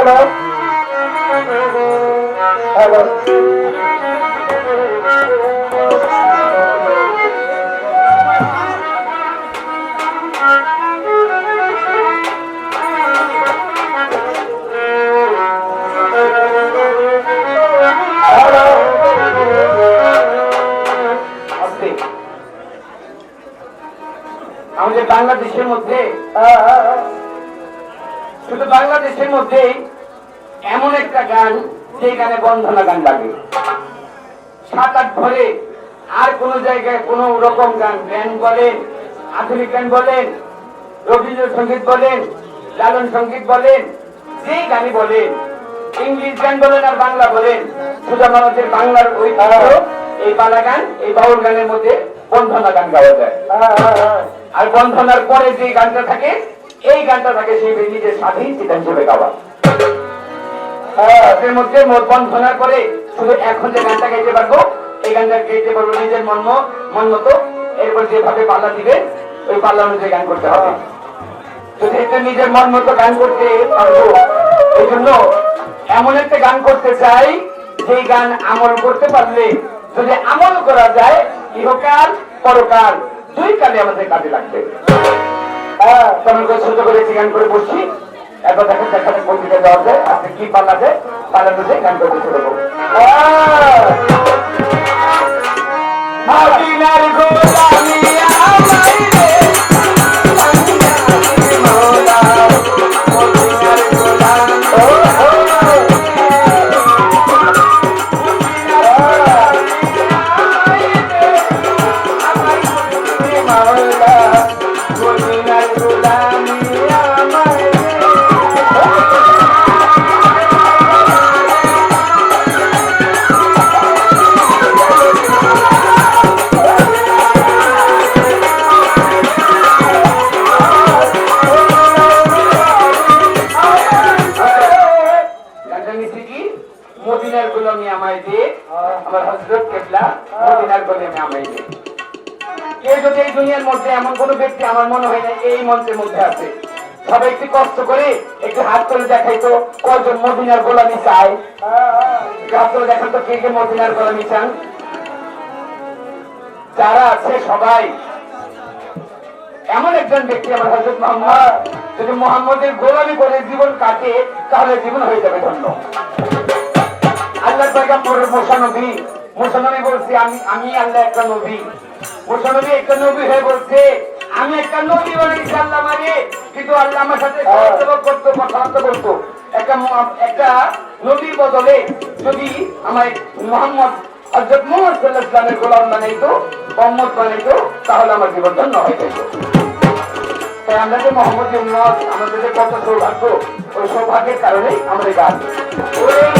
Hello hello. আমাদের বাংলাদেশের মধ্যে শুধু বাংলাদেশের মধ্যেই এমন একটা গান যে গানে বন্ধনা গান লাগে। সাত আট ভরে আর কোন জায়গায় কোন রকম গান, ব্যান্ড বলেন, আধুনিক গান বলেন, রবীন্দ্রসঙ্গীত বলেন, লালন সংগীত বলেন যেই গানই বলেন, ইংলিশ গান বলেন আর বাংলা বলেন শুধু আমাদের বাংলার ওই তারাও এই বালা গান, এই বাউল গানের মধ্যে বন্ধনা গান গাওয়া যায়। আর বন্ধনার পরে যে গানটা থাকে, এই গানটা থাকে সেই নিজের স্বাধীন চিন্তা হিসেবে গাওয়া। যে অনুযায়ী গান করতে মন এমন একটা গান করতে চাই, যেই গান আমল করতে পারলে, যদি আমল করা যায়, ইহকাল, পরকাল, দুই কালে আমাদের কাজে লাগবে। হ্যাঁ করে ছোট করে গান করে বসছি। এবার দেখেন দেখাতে পত্রিকা দেওয়া যায় আপনি কি পাল্লা যায় পাল্লা বুঝে গান করতে চলে করব। মদিনার মদিনার গোলামি আমায় দে। আমার হজরত কেবলা, মদিনার গোলামি আমায় দে। কেউ যদি এই দুনিয়ার মধ্যে এমন কোন ব্যক্তি আমার মনে হয় না, এই মঞ্চের মধ্যে আছে। সবাই একটু কষ্ট করে একটু হাত করে দেখাইতো কজন মদিনার গোলামি একটু হাত করে দেখান তো কে কে মদিনার গোলামি চান। যারা আছে সবাই। এমন একজন ব্যক্তি আমার হজরত মোহাম্মদ। যদি মোহাম্মদের গোলামি করে জীবন কাটে, তাহলে জীবন হয়ে যাবে ধন্য। আল্লাহ পয়গাম্বরের মোসা নবী। মোসা নবী বলছে, আমি আমি আল্লাহ একটা নবী। মোসা নবী একটা নবী হয়ে বলছে, আমি একটা নবী বানাইছি আল্লাহ মানে। কিন্তু আল্লাহ আমার সাথে করতো কথাবার্তা বলতো একটা একটা নবীর বদলে যদি আমার মোহাম্মদ হজরত মোহাম্মদ সাল্লাহ ইসলামের গোলাম বানাইতো, মোহাম্মদ বানাইতো, তাহলে আমার জীবন ধন্য হয়ে যেত। তাই আমরা যে মোহাম্মদ আমাদের যে কত সৌভাগ্য, ওই সৌভাগ্যের কারণেই আমাদের গান। ওরে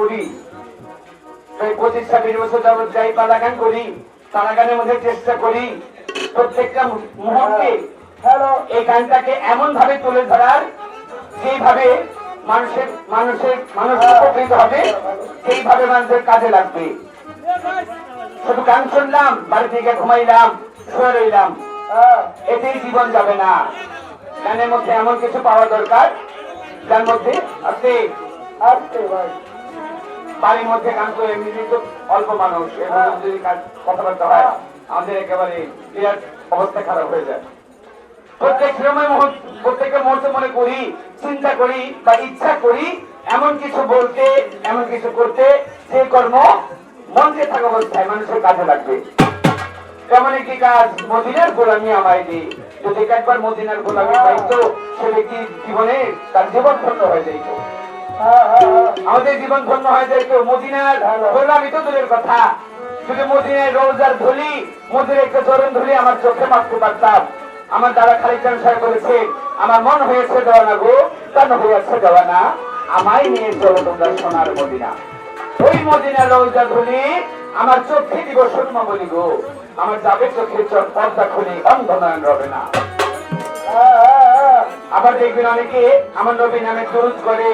করি। প্রায় পঁচিশ ছাব্বিশ বছর যাবৎ যাই পালাগান করি পালাগানের মধ্যে চেষ্টা করি। প্রত্যেকটা মুহূর্তে এই গানটাকে এমন ভাবে তুলে ধরার যেইভাবে মানুষের মানুষের মানুষ উপকৃত হবে সেইভাবে মানুষের কাজে লাগবে। শুধু গান শুনলাম বাড়ি থেকে ঘুমাইলাম শুয়ে রইলাম। হ্যাঁ। এতেই জীবন যাবে না। গানের মধ্যে এমন কিছু পাওয়া দরকার যার মধ্যে আপনি আসতে ভাই। বাড়ির মধ্যে গান করে এমনি তো অল্প মানুষ এবং যদি কথাবার্তা হয় আমাদের একেবারে বিরাট অবস্থা খারাপ হয়ে যায়। প্রত্যেক সময় মুহূর্ত প্রত্যেকের মুহূর্তে মনে করি চিন্তা করি বা ইচ্ছা করি এমন কিছু বলতে এমন কিছু করতে যে কর্ম মঞ্চে থাকা অবস্থায় মানুষের কাজে লাগবে। তেমন একটি কাজ মদিনার গোলামি আমায় দিই। যদি একবার মদিনার গোলামি পাইতো সে ব্যক্তি জীবনে তার জীবন ধন্য হয়ে যাইত হ্যাঁ হ্যাঁ হ্যাঁ আমাদের জীবন ধন্য হয়ে যাইতো মদিনার গোলামি তো দূরের কথা। যদি মদিনায় রোজার ধুলি, মদিনার একটা চরণ ধুলি আমার চোখে মারতে পারতাম। আমার দাদা খালিদান সাহেব বলেছে আমার মন হয়েছে দেওয়ানা গো কেন হয়েছে দেওয়ানা। আমায় নিয়ে চলো তোমরা সোনার মদিনা। ওই মদিনা রোজা ধুলি আমার চোখে দিব সুরমা বলি গো। আমার যাবে চোখে চোখ পর্দা খুলি অন্ধ নয়ন রবে না। আবার দেখবেন অনেকে আমার নবী নামে দুরুদ করে।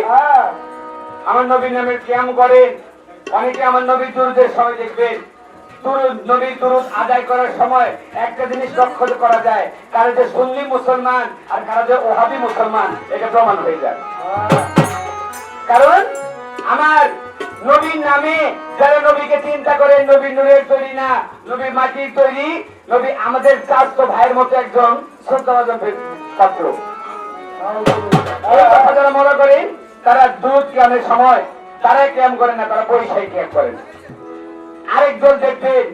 আমার নবীর নামের ক্যাম করেন অনেকে আমার নবীর দুরুদের সময় দেখবেন নবীর নামে যারা নবীকে চিন্তা নবী নবী মাটির তৈরি, নবী আমাদের চারশো ভাইয়ের মতো একজন শ্রদ্ধাভাজন এই যারা মনে করেন, তারা দুধ ক্যামের সময়, তারাই ক্যাম করে না, তারা পরিসাই ক্যাম করেন আরেক দেখবেন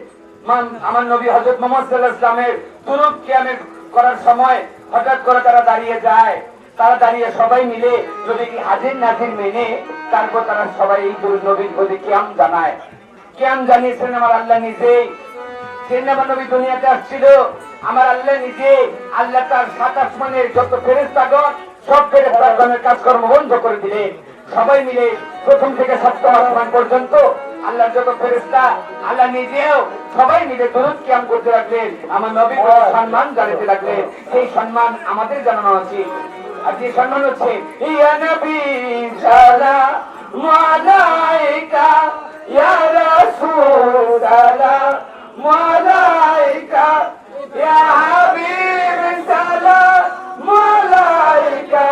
আমার নবী হজরত মোহাম্মদ ইসলামের দুরুদ ক্যামের করার সময় হঠাৎ করে তারা দাঁড়িয়ে যায়। তারা দাঁড়িয়ে সবাই মিলে নবীকে হাজির নাজির মেনে, তারপর তারা সবাই এই দুরুদ নবীর প্রতি ক্যাম জানায়। ক্যাম জানিয়েছেন আমার আল্লাহ নিজেই। সেদিন আমার নবী দুনিয়াতে আসছিল আমার আল্লাহ নিজে আল্লাহ তার সাত আসমানের যত ফেরেস্তাগণ সব ফেরেস্তাগণের কাজকর্ম বন্ধ করে দিলেন। সবাই মিলে প্রথম থেকে সপ্তম আসমান পর্যন্ত আল্লাহ যত ফেরেস্তা আল্লাহ নিজেও সবাই মিলে দূরত ক্যাম করতে লাগলেন। আমার নবী সম্মান জানাতে লাগলেন। সেই সম্মান আমাদের জানানো উচিত আর যে সম্মান হচ্ছে, ইয়া নবী সালাম আলাইকা ইয়া রাসূল সালাম আলাইকা ইয়া হাবিব সালাম আলাইকা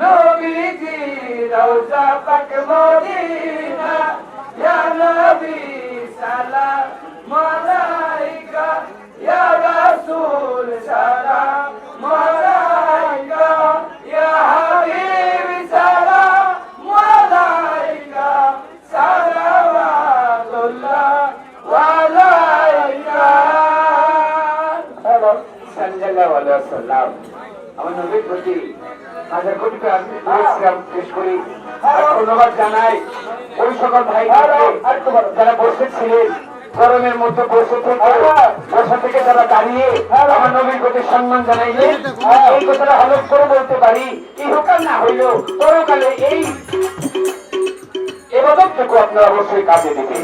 নবীজি রওজা পাক মদিনা। ইয়া নবী, সালাম আলাইকা। ইয়া রাসূল, সালাম আলাইকা। ইয়া হাবিব, সালাম আলাইকা। সালাওয়াতুল্লাহ আলাইকা। সাল্লাল্লাহু আলাইহি ওয়াসাল্লাম। আমার নবীর প্রতি হাজার কোটি ইসলাম পেশ করি। ধন্যবাদ জানাই ওই সকল ভাই যারা বসেছিলেন গরমের মধ্যে বসে থেকে বসে থেকে যারা দাঁড়িয়ে আমার নবীর প্রতি সম্মান জানাইলেন। এই কথাটা হলফ করে বলতে পারি, ইহকাল না হইলেও পরকালে এই এবাদতটুকু আপনারা অবশ্যই কাজে দেবেন।